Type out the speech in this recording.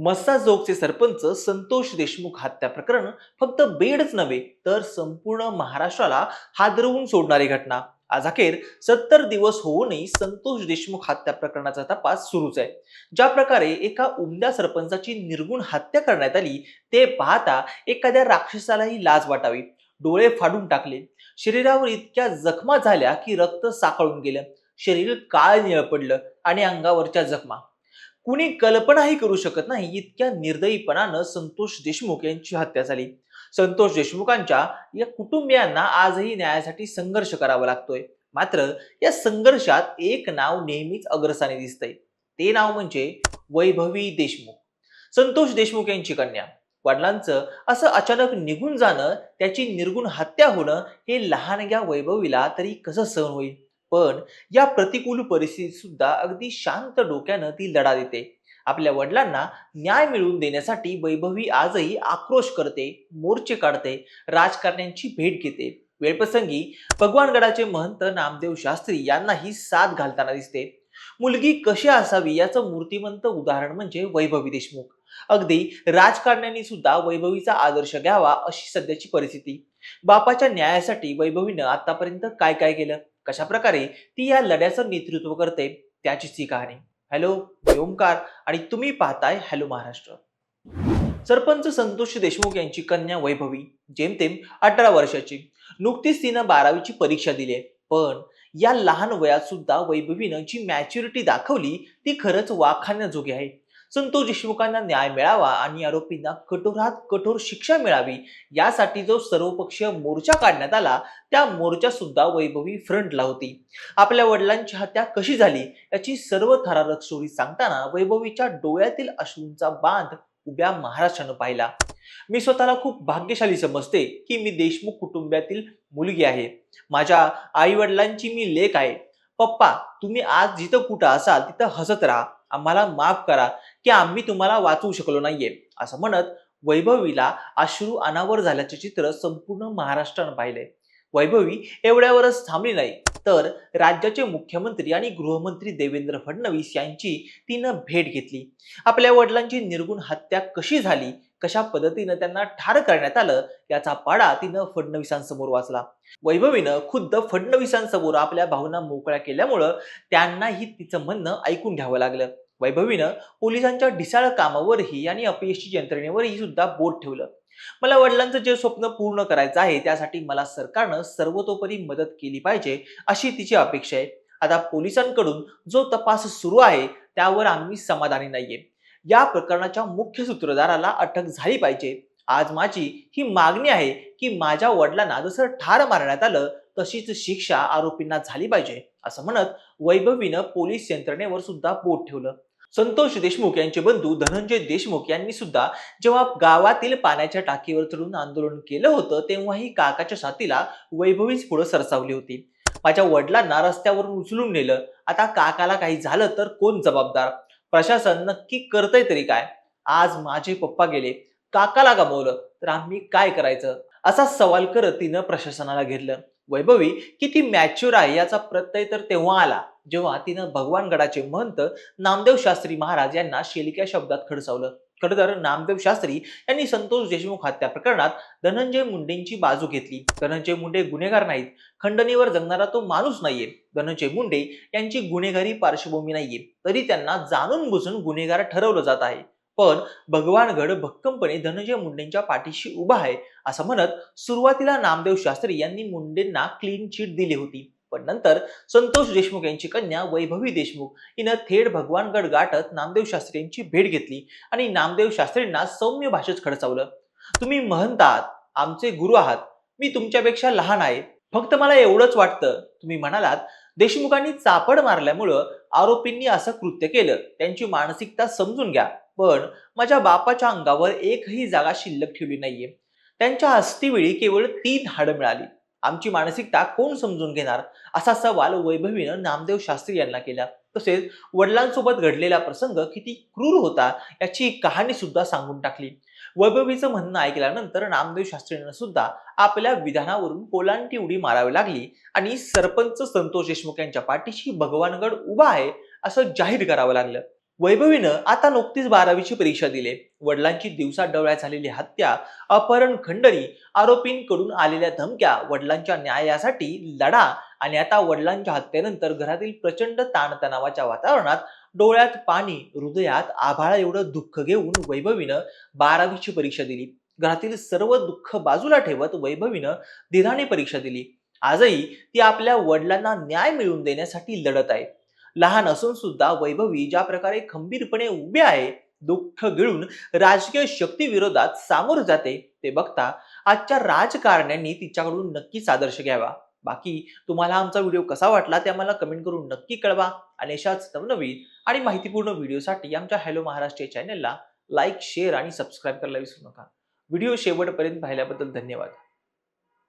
मस्साजोगचे सरपंच संतोष देशमुख हत्या प्रकरण फक्त बेडच नव्हे तर संपूर्ण महाराष्ट्राला हादरवून सोडणारी घटना. आज अखेर सत्तर दिवस होऊनही संतोष देशमुख हत्या प्रकरणाचा तपास सुरूच आहे. ज्या प्रकारे एका उमद्या सरपंचाची निर्गुण हत्या करण्यात आली ते पाहता एखाद्या राक्षसालाही लाज वाटावी. डोळे फाडून टाकले. शरीरावर इतक्या जखमा झाल्या की रक्त साकळून गेलं. शरीर काळ निळ पडलं आणि अंगावरच्या जखमा. कुणी कल्पनाही करू शकत नाही इतक्या निर्दयीपणानं संतोष देशमुख यांची हत्या झाली. संतोष देशमुखांच्या या कुटुंबियांना आजही न्यायासाठी संघर्ष करावा लागतोय. मात्र या संघर्षात एक नाव नेहमीच अग्रसाने दिसतंय. ते नाव म्हणजे वैभवी देशमुख. संतोष देशमुख यांची कन्या. वडिलांचं असं अचानक निघून जाणं त्याची निर्गुण हत्या होणं हे लहानग्या वैभवीला तरी कसं सहन होईल? पण या प्रतिकूल परिस्थितीत सुद्धा अगदी शांत डोक्यानं ती लढा देते. आपल्या वडिलांना न्याय मिळवून देण्यासाठी वैभवी आजही आक्रोश करते मोर्चे काढते राजकारण्यांची भेट घेते. वेळप्रसंगी भगवानगडाचे महंत नामदेव शास्त्री यांनाही साथ घालताना दिसते. मुलगी कशी असावी याचं मूर्तिमंत उदाहरण म्हणजे वैभवी देशमुख. अगदी राजकारण्यांनी सुद्धा वैभवीचा आदर्श घ्यावा अशी सध्याची परिस्थिती. बापाच्या न्यायासाठी वैभवीनं आतापर्यंत काय काय केलं? कशा प्रकारे ती या लढ्याचं नेतृत्व करते त्याचीच ही कहाणी. हॅलो ओंकार ओमकार आणि तुम्ही पाहताय हॅलो महाराष्ट्र. सरपंच संतोष देशमुख यांची कन्या वैभवी जेमतेम अठरा वर्षाची. नुकतीच तिनं बारावीची परीक्षा दिली आहे. पण या लहान वयात सुद्धा वैभवीनं जी मॅच्युरिटी दाखवली ती खरंच वाखाण्याजोगी आहे. संतोष देशमुखांना न्याय मिळावा आणि आरोपींना कठोरात कठोर शिक्षा मिळावी यासाठी जो सर्वपक्षीय मोर्चा काढण्यात आला त्या मोर्चा सुद्धा वैभवी फ्रंटला होती. आपल्या वडिलांची हत्या कशी झाली याची सर्व थरारक स्टोरी सांगताना वैभवीच्या डोळ्यातील अश्रूंचा बांध उभ्या महाराष्ट्रानं पाहिला. मी स्वतःला खूप भाग्यशाली समजते की मी देशमुख कुटुंबातील मुलगी आहे. माझ्या आई वडिलांची मी लेख आहे. पप्पा तुम्ही आज जिथं कुठं असाल तिथं हसत राहा. आम्हाला माफ करा की आम्ही तुम्हाला वाचवू शकलो नाहीये. असं म्हणत वैभवीला अश्रू अनावर झाल्याचे चित्र संपूर्ण महाराष्ट्रानं पाहिले वैभवी एवढ्यावरच थांबली नाही. तर राज्याचे मुख्यमंत्री आणि गृहमंत्री देवेंद्र फडणवीस यांची तिनं भेट घेतली. आपल्या वडिलांची निर्गुण हत्या कशी झाली? कशा पद्धतीनं त्यांना ठार करण्यात आलं याचा पाडा तिनं फडणवीसांसमोर वाचला. वैभवीनं खुद्द फडणवीसांसमोर आपल्या भावना मोकळ्या केल्यामुळं त्यांनाही तिचं म्हणणं ऐकून घ्यावं लागलं. वैभवीनं पोलिसांच्या ढिसाळ कामावरही आणि अपयशी यंत्रणेवरही सुद्धा बोट ठेवलं. मला वडिलांचं जे स्वप्न पूर्ण करायचं आहे त्यासाठी मला सरकारनं सर्वतोपरी मदत केली पाहिजे अशी तिची अपेक्षा आहे. आता पोलिसांकडून जो तपास सुरू आहे त्यावर आम्ही समाधानी नाहीये. या प्रकरणाच्या मुख्य सूत्रधाराला अटक झाली पाहिजे. आज माझी ही मागणी आहे की माझ्या वडिलांना जसं ठार मारण्यात आलं तशीच शिक्षा आरोपींना झाली पाहिजे असं म्हणत वैभवीनं पोलीस यंत्रणेवर सुद्धा बोट ठेवलं. संतोष देशमुख यांचे बंधू धनंजय देशमुख यांनी सुद्धा जेव्हा गावातील पाण्याच्या टाकीवर चढून आंदोलन केलं होतं तेव्हाही काकाच्या साथीला वैभवीच पुढे सरसावली होती. माझ्या वडिलांना रस्त्यावरून उचलून नेलं. आता काकाला काही झालं तर कोण जबाबदार? प्रशासन नक्की करतंय तरी काय? आज माझे पप्पा गेले काकाला गमावलं तर आम्ही काय करायचं? असा सवाल करत तिनं प्रशासनाला घेतलं. वैभवी किती मॅच्युअर आहे याचा प्रत्यय तर तेव्हा आला जेव्हा तिनं भगवानगडाचे महंत नामदेव शास्त्री महाराज यांना शेलिक्या शब्दात खडसावलं. खरं तर नामदेव शास्त्री यांनी संतोष देशमुख हत्या प्रकरणात धनंजय मुंडेंची बाजू घेतली. धनंजय मुंडे गुन्हेगार नाहीत. खंडणीवर जगणारा तो माणूस नाहीये. धनंजय मुंडे यांची गुन्हेगारी पार्श्वभूमी नाहीये. तरी त्यांना जाणून बुजून गुन्हेगार ठरवलं जात आहे. पण भगवानगड भक्कमपणे धनंजय मुंडेंच्या पाठीशी उभा आहे असं म्हणत सुरुवातीला नामदेव शास्त्री यांनी मुंडेंना क्लीन चिट दिली होती. पण नंतर संतोष देशमुख यांची कन्या वैभवी देशमुख हिनं थेट भगवानगड गाठत नामदेव शास्त्री यांची भेट घेतली आणि नामदेव शास्त्रींना सौम्य भाषेत खडसावलं. तुम्ही महंत आहात आमचे गुरु आहात मी तुमच्यापेक्षा लहान आहे. फक्त मला एवढंच वाटतं तुम्ही म्हणालात. देशमुखांनी चापड मारल्यामुळं आरोपींनी असं कृत्य केलं. त्यांची मानसिकता समजून घ्या. पण माझ्या बापाच्या अंगावर एकही जागा शिल्लक ठेवली नाहीये. त्यांच्या अस्थिवेळी केवळ तीन हाडं मिळाली. आमची मानसिकता कोण समजून घेणार? असा सवाल वैभवीनं नामदेव शास्त्री यांना केला. तसेच वडिलांसोबत घडलेला प्रसंग किती क्रूर होता याची कहाणी सुद्धा सांगून टाकली. वैभवीचं म्हणणं ऐकल्यानंतर नामदेव शास्त्रींना सुद्धा आपल्या विधानावरून कोलांटी उडी मारावी लागली आणि सरपंच संतोष देशमुख यांच्या पाठीशी भगवानगड उभा आहे असं जाहीर करावं लागलं. वैभवीनं आता नुकतीच बारावीची परीक्षा दिली. वडिलांची दिवसा डवळ्यात झालेली हत्या अपहरण खंडणी आरोपींकडून आलेल्या धमक्या वडिलांच्या न्यायासाठी लढा आणि आता वडिलांच्या हत्येनंतर घरातील प्रचंड ताणतणावाच्या वातावरणात डोळ्यात पाणी हृदयात आभाळा एवढं दुःख घेऊन वैभवीनं बारावीची परीक्षा दिली. घरातील सर्व दुःख बाजूला ठेवत वैभवीनं धीराने परीक्षा दिली. आजही ती आपल्या वडिलांना न्याय मिळवून देण्यासाठी लढत आहे. लहान असून सुद्धा वैभवी ज्या प्रकारे खंबीरपणे उभे आहे दुःख गिळून राजकीय शक्ती विरोधात सामोरं जाते ते बघता आजच्या राजकारण्यांनी तिच्याकडून नक्कीच आदर्श घ्यावा. बाकी तुम्हाला आमचा व्हिडिओ कसा वाटला ते आम्हाला कमेंट करून नक्की कळवा आणि अशाच नवनवीन आणि माहितीपूर्ण व्हिडिओसाठी आमच्या हॅलो महाराष्ट्र चॅनलला लाईक शेअर आणि सबस्क्राईब करायला विसरू नका. व्हिडिओ शेवटपर्यंत पाहिल्याबद्दल धन्यवाद.